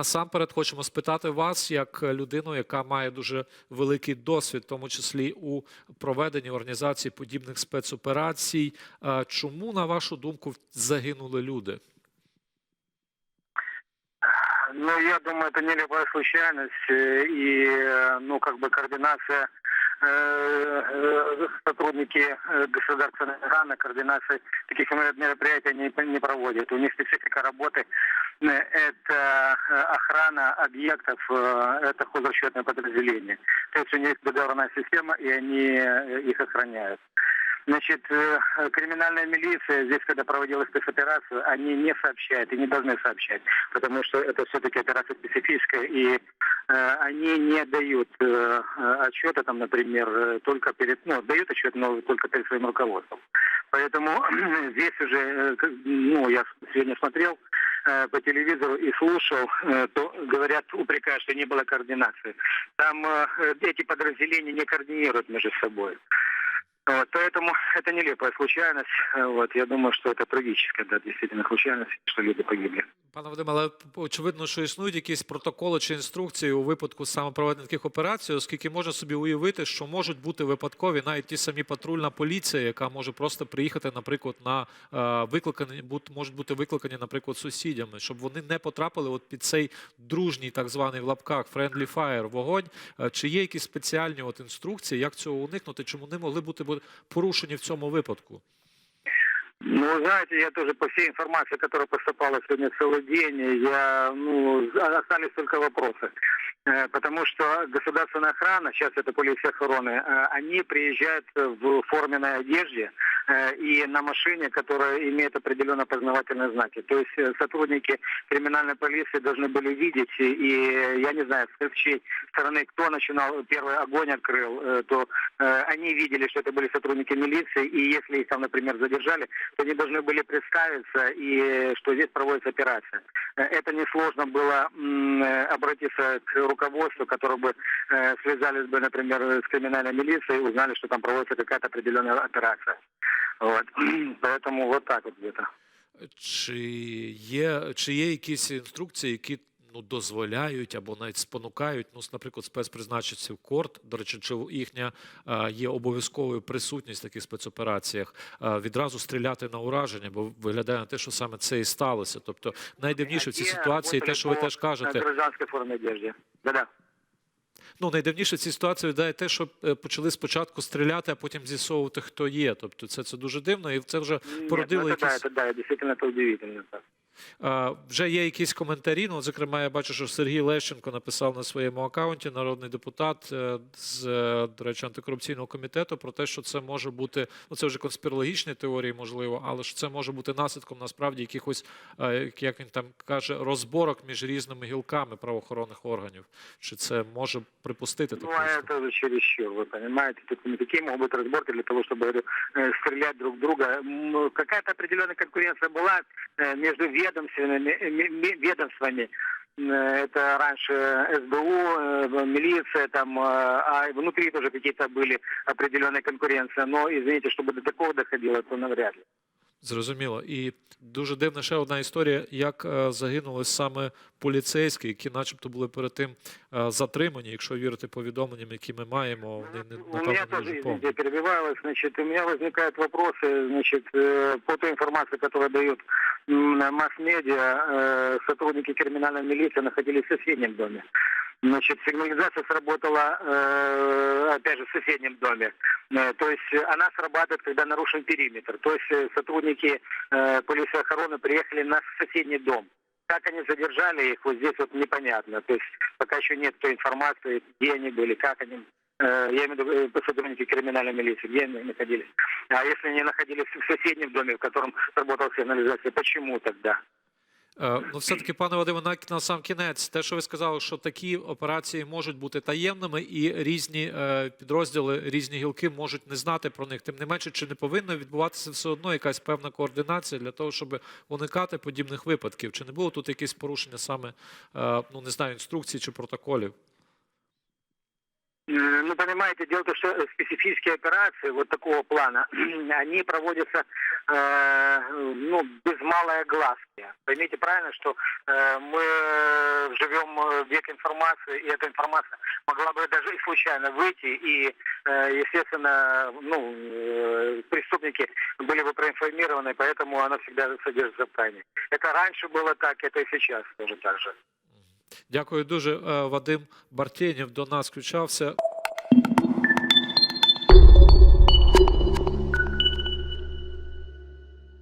насамперед хочемо спитати вас, як людину, яка має дуже великий досвід, в тому числі у проведенні організації подібних спецоперацій. Е, Чому, на вашу думку, загинули люди? Ну, я думаю, это нелепая случайность э, и, э, ну, как бы координация э, э, сотрудники э, государственной охраны, координации таких мероприятий не, не проводят. У них специфика работы э, это э, охрана объектов, э, это хозрасчетное подразделение. То есть у них договорная система, и они э, их охраняют. Значит, э, криминальная милиция здесь, когда проводила спецоперацию, они не сообщают и не должны сообщать, потому что это все-таки операция специфическая, и э, они не дают э, э, отчета, там, например, э, только перед, ну, дают отчет, но только перед своим руководством. Поэтому здесь уже, э, ну, я сегодня смотрел э, по телевизору и слушал, э, то говорят, упрекают, что не было координации. Там э, эти подразделения не координируют между собой. Вот, поэтому это нелепая случайность. Э, Вот, я думаю, что это трагическая, да, действительно случайность, что люди погибли. Пане Вадиме, але очевидно, що існують якісь протоколи чи інструкції у випадку саме таких операцій, оскільки можна собі уявити, що можуть бути випадкові навіть ті самі патрульна поліція, яка може просто приїхати, наприклад, на е, викликані, можуть бути викликані, наприклад, сусідями, щоб вони не потрапили от під цей дружній, так званий в лапках friendly fire вогонь. Е, Чи є якісь спеціальні от інструкції, як цього уникнути? Чому не могли бути бу- порушені в цьому випадку? Ну, вы знаете, я тоже по всей информации, которая поступала сегодня целый день, я, ну, остались только вопросы. Э, Потому что государственная охрана, сейчас это полиция охраны, э, они приезжают в форменной одежде и на машине, которая имеет определенно познавательные знаки. То есть э, сотрудники криминальной полиции должны были видеть, и я не знаю, с чьей стороны кто начинал, первый огонь открыл, э, то э, они видели, что это были сотрудники милиции, и если их там, например, задержали, то они должны были представиться, и э, что здесь проводится операция. Э, Это несложно было э, обратиться к руководству, которое бы э, связались бы, например, с криминальной милицией, узнали, что там проводится какая-то определенная операция. Вот. Поэтому вот так вот где-то. Чи є, чи є якісь інструкції, які ну, дозволяють або навіть спонукають, ну, с- наприклад, спецпризначенців корт, до речі, чи їхня е, є обов'язковою присутність в таких спецопераціях, е, відразу стріляти на ураження, бо виглядає на те, що саме це і сталося. Тобто найдивніше в цій Те ситуації, те, работали що ви по, теж э, кажете, гражданской форме одежды. Да-да. ну найдивніше в цій ситуації виглядає те, що е, почали спочатку стріляти, а потім з'ясовувати, хто є. Тобто це, це дуже дивно, і це вже Нет, ну породило это да, якісь. это да, действительно это удивительно. да. Е, Вже є якісь коментарі. Ну, от, зокрема, я бачу, що Сергій Лещенко написав на своєму аккаунті, народний депутат е, з, е, до речі, антикорупційного комітету, про те, що це може бути, ну це вже конспірологічні теорії, можливо, але що це може бути наслідком насправді якихось, е, як він там каже, розборок між різними гілками правоохоронних органів. Чи це може припустити Ну, таку а історію? это уже чересчур, вы понимаете. Тут не такие могут быть разборки для того, чтобы говорю, э, стрелять друг в друга. М, Какая-то определенная конкуренция была э, между ведомствами, э, ме- ме- ведомствами. Э, Это раньше СБУ, э, милиция, там, э, а внутри тоже какие-то были определенные конкуренции. Но, извините, чтобы до такого доходило, то навряд ли. Зрозуміло. І дуже дивна ще одна історія, як е, загинули саме поліцейські, які, начебто, були перед тим е, затримані, якщо вірити повідомленням, які ми маємо, вони не У напевно меня не тоже, дуже извините, повні. я перебиваю вас, значит, у меня возникают вопросы, значит, э, по той информации, которую дают м, масс-медиа, э, сотрудники криминальной милиции находились в соседнем доме. Значит, сигнализация сработала, э, опять же, в соседнем доме. Э, То есть она срабатывает, когда нарушен периметр. То есть э, сотрудники полиции охраны приехали на соседний дом. Как они задержали их, вот здесь вот непонятно. То есть пока еще нет той информации, где они были, как они я имею в виду сотрудники криминальной милиции, где они находились. А если они находились в соседнем доме, в котором работала сигнализация, почему тогда? Е, Ну, все-таки, пане Вадиме, на, на сам кінець, те, що ви сказали, що такі операції можуть бути таємними, і різні е, підрозділи, різні гілки можуть не знати про них. Тим не менше, чи не повинна відбуватися все одно якась певна координація для того, щоб уникати подібних випадків? Чи не було тут якісь порушення саме, е, ну не знаю, інструкцій чи протоколів? М, Ну, понимаете, дело в том, что э, специфические операции вот такого плана, они проводятся э, ну, без малой огласки. Поймите правильно, что э, мы э, живем э, в век информации, и эта информация могла бы даже и случайно выйти, и, э, естественно, ну, э, преступники были бы проинформированы, поэтому она всегда содержится в тайне. Это раньше было так, это и сейчас тоже так же. Дякую дуже. Е, Вадим Бартєнєв до нас включався.